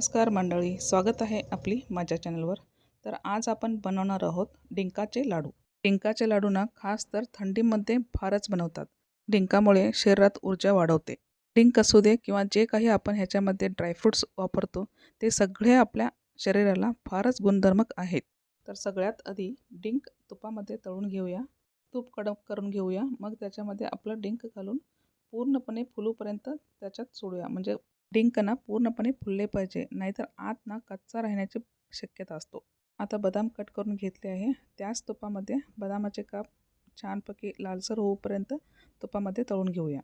नमस्कार मंडळी स्वागत आहे आपली माझ्या चॅनलवर. तर आज आपण बनवणार आहोत डिंकाचे लाडू. डिंकाचे लाडू ना खास तर थंडीमध्ये फारच बनवतात. डिंकामुळे शरीरात ऊर्जा वाढवते. डिंक असू दे किंवा जे काही आपण ह्याच्यामध्ये ड्रायफ्रूट्स वापरतो ते सगळे आपल्या शरीराला फारच गुणधर्मक आहेत. तर सगळ्यात आधी डिंक तुपामध्ये तळून घेऊया. तूप कडक करून घेऊया. मग त्याच्यामध्ये आपलं डिंक घालून पूर्णपणे फुलूपर्यंत त्याच्यात सोडूया. म्हणजे डिंक ना पूर्णपणे फुलले पाहिजे नाहीतर आत ना कच्चा राहण्याची शक्यता असतो. आता बदाम कट करून घेतले आहे. त्याच तुपामध्ये बदामाचे काप छानपैकी लालसर होऊपर्यंत तुपामध्ये तळून घेऊया.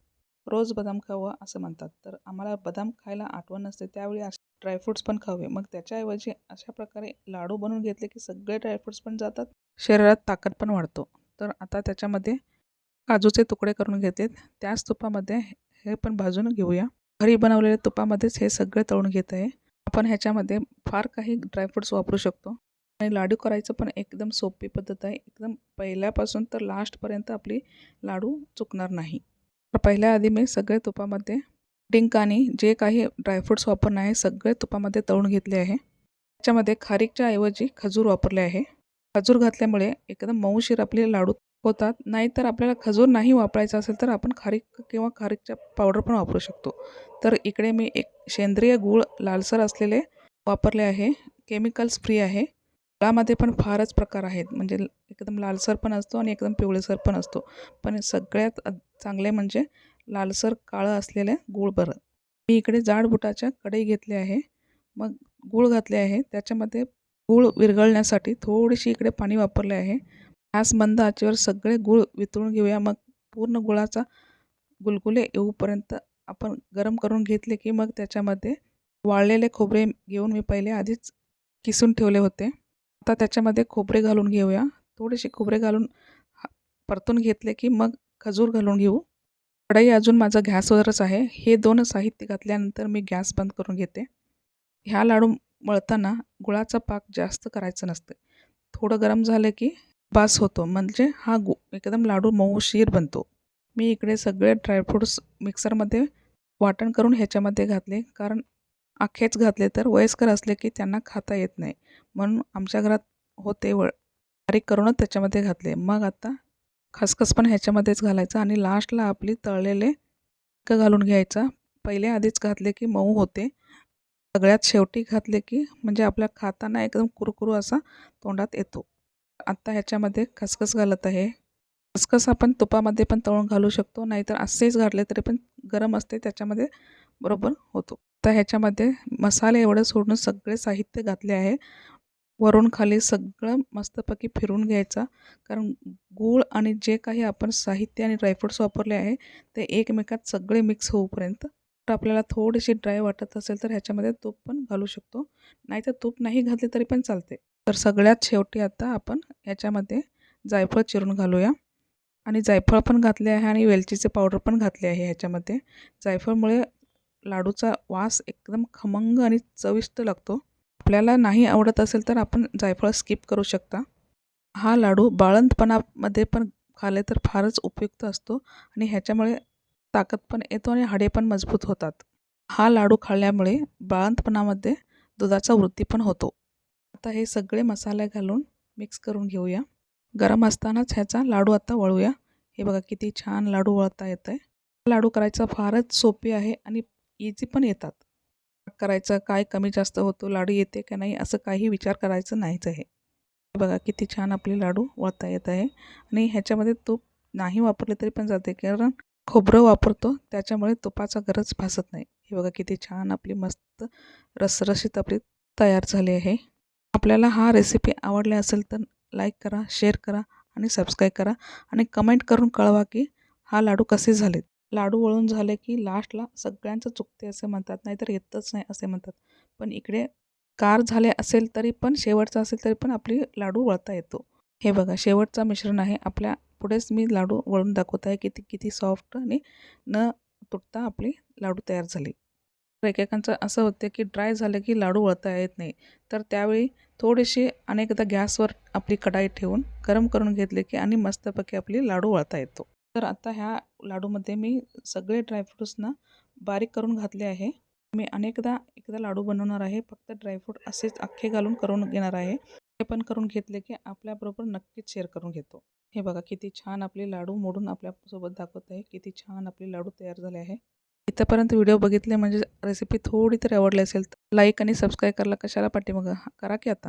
रोज बदाम खावं असं म्हणतात तर आम्हाला बदाम खायला आठवण नसते त्यावेळी असे ड्रायफ्रूट्स पण खावे. मग त्याच्याऐवजी अशा प्रकारे लाडू बनवून घेतले की सगळे ड्रायफ्रूट्स पण जातात शरीरात ताकद पण वाढतो. तर आता त्याच्यामध्ये काजूचे तुकडे करून घेतलेत त्याच तुपामध्ये हे पण भाजून घेऊया. घरी बनवलेल्या तुपामध्येच हे सगळे तळून घेत आहे. आपण ह्याच्यामध्ये फार काही ड्रायफ्रूट्स वापरू शकतो. आणि लाडू करायचं पण एकदम सोपी पद्धत आहे. एकदम पहिल्यापासून तर लास्टपर्यंत आपली लाडू चुकणार नाही. तर पहिल्या आधी मी सगळे तुपामध्ये डिंकानी जे काही ड्रायफ्रूट्स वापरणे आहे सगळे तुपामध्ये तळून घेतले आहे. त्याच्यामध्ये खारीकच्या ऐवजी खजूर वापरले आहे. खजूर घातल्यामुळे एकदम मऊशीर आपले लाडू होतात. नाहीतर आपल्याला खजूर नाही वापरायचा असेल तर आपण खारीक किंवा खारीकच्या पावडर पण वापरू शकतो. तर इकडे मी एक सेंद्रिय गूळ लालसर असलेले वापरले आहे. केमिकल्स फ्री आहे. गुळामध्ये पण फारच प्रकार आहेत. म्हणजे एकदम लालसर पण असतो आणि एकदम पिवळेसर पण असतो. पण सगळ्यात चांगले म्हणजे लालसर काळं असलेले गूळ बरं. मी इकडे जाड बुटाच्या कढई घेतली आहे. मग गूळ घातले आहे. त्याच्यामध्ये गूळ विरघळण्यासाठी थोडीशी इकडे पाणी वापरले आहे. गॅस मंद आचेवर सगळे गूळ वितळून घेऊया. मग पूर्ण गुळाचा गुलगुले येऊपर्यंत आपण गरम करून घेतले की मग त्याच्यामध्ये वाळलेले खोबरे घेऊन मी पहिले आधीच किसून ठेवले होते. आता त्याच्यामध्ये खोबरे घालून घेऊया. थोडेसे खोबरे घालून परतून घेतले की मग खजूर घालून घेऊ. कढई अजून माझा गॅसवरच आहे. हे दोन साहित्य घातल्यानंतर मी गॅस बंद करून घेते. ह्या लाडू मळताना गुळाचा पाक जास्त करायचं नसतं थोडं गरम झालं की बास होतो. म्हणजे हा गु एकदम लाडू मऊशीर बनतो. मी इकडे सगळे ड्रायफ्रूट्स मिक्सरमध्ये वाटण करून ह्याच्यामध्ये घातले. कारण अख्खेच घातले तर वयस्कर असले की त्यांना खाता येत नाही. म्हणून आमच्या घरात होते व बारीक करूनच त्याच्यामध्ये घातले. मग आता खसखस पण ह्याच्यामध्येच घालायचं आणि लास्टला आपली तळलेले क घालून घ्यायचा. पहिले आधीच घातले की मऊ होते. सगळ्यात शेवटी घातले की म्हणजे आपल्या खाताना एकदम कुरकुरू असा तोंडात येतो. आत्ता ह्याच्यामध्ये खसखस घालत आहे. खसखस आपण तुपामध्ये पण तळून घालू शकतो नाहीतर असेच घातले तरी पण गरम असते त्याच्यामध्ये बरोबर होतो. तर ह्याच्यामध्ये मसाले एवढं सोडून सगळे साहित्य घातले आहे. वरून खाली सगळं मस्तपैकी फिरून घ्यायचा. कारण गूळ आणि जे काही आपण साहित्य आणि ड्रायफ्रूट्स वापरले आहे ते एकमेकात सगळे मिक्स होऊपर्यंत तर आपल्याला थोडीशी ड्राय वाटत असेल तर ह्याच्यामध्ये तूप पण घालू शकतो. नाहीतर तूप नाही घातले तरी पण चालते. तर सगळ्यात शेवटी आता आपण ह्याच्यामध्ये जायफळ चिरून घालूया. आणि जायफळ पण घातले आहे आणि वेलचीचे पावडर पण घातले आहे ह्याच्यामध्ये. जायफळमुळे लाडूचा वास एकदम खमंग आणि चविष्ट लागतो. आपल्याला नाही आवडत असेल तर आपण जायफळ स्किप करू शकता. हा लाडू बाळंतपणामध्ये पण खाले तर फारच उपयुक्त असतो आणि ह्याच्यामुळे ताकद पण येतो आणि हाडे पण मजबूत होतात. हा लाडू खाल्ल्यामुळे बाळंतपणामध्ये दुधाचा वृद्धी पण होतो. आता हे सगळे मसाले घालून मिक्स करून घेऊया. गरम असतानाच ह्याचा लाडू आता वळूया. हे बघा किती छान लाडू वळता येतं आहे लाडू करायचा फारच सोपी आहे आणि इझी पण येतात. करायचं काय कमी जास्त होतो लाडू येते का नाही असं काही विचार करायचं नाहीच आहे. बघा किती छान आपले लाडू वळता येत आहे. आणि ह्याच्यामध्ये तूप नाही वापरले तरी पण जाते कारण खोबरं वापरतो त्याच्यामुळे तुपाचा गरज भासत नाही. हे बघा किती छान आपली मस्त रसरशीत आपली तयार झाली आहे. आपल्याला हा रेसिपी आवडला असेल तर लाईक करा शेअर करा आणि सबस्क्राईब करा. आणि कमेंट करून कळवा की हा लाडू कसे झालेत. लाडू वळून झाले की लास्टला सगळ्यांचं चुकते असे म्हणतात नाहीतर येतच नाही असे म्हणतात. पण इकडे कार झाले असेल तरी पण शेवटचा असेल तरी पण आपली लाडू वळता येतो. हे बघा शेवटचा मिश्रण आहे. आपल्या पुढेच मी लाडू वळून दाखवत आहे किती किती सॉफ्ट आणि न तुटता आपली लाडू तयार झाली. एकेकांचं असं होतं की ड्राय झालं की लाडू वळता येत नाही. तर त्यावेळी थोडीशी अनेकदा गॅसवर आपली कढाई ठेवून गरम करून घेतले की आणि मस्तपैकी आपली लाडू वळता येतो. तर आता ह्या लाडूमध्ये मी सगळे ड्रायफ्रूट्सना बारीक करून घातले आहे. मी अनेकदा एकदा लाडू बनवणार आहे फक्त ड्रायफ्रूट असेच अख्खे घालून करून घेणार आहे. हे पण करून घेतले की आपल्याबरोबर नक्कीच शेअर करून घेतो. हे बघा किती छान आपले लाडू मोडून आपल्यासोबत दाखवत आहे किती छान आपले लाडू तयार झाले आहे. इथंपर्यंत व्हिडिओ बघितले म्हणजे रेसिपी थोडी तरी आवडली असेल लाईक आणि सबस्क्राईब करायला कशाला मग करा की आता.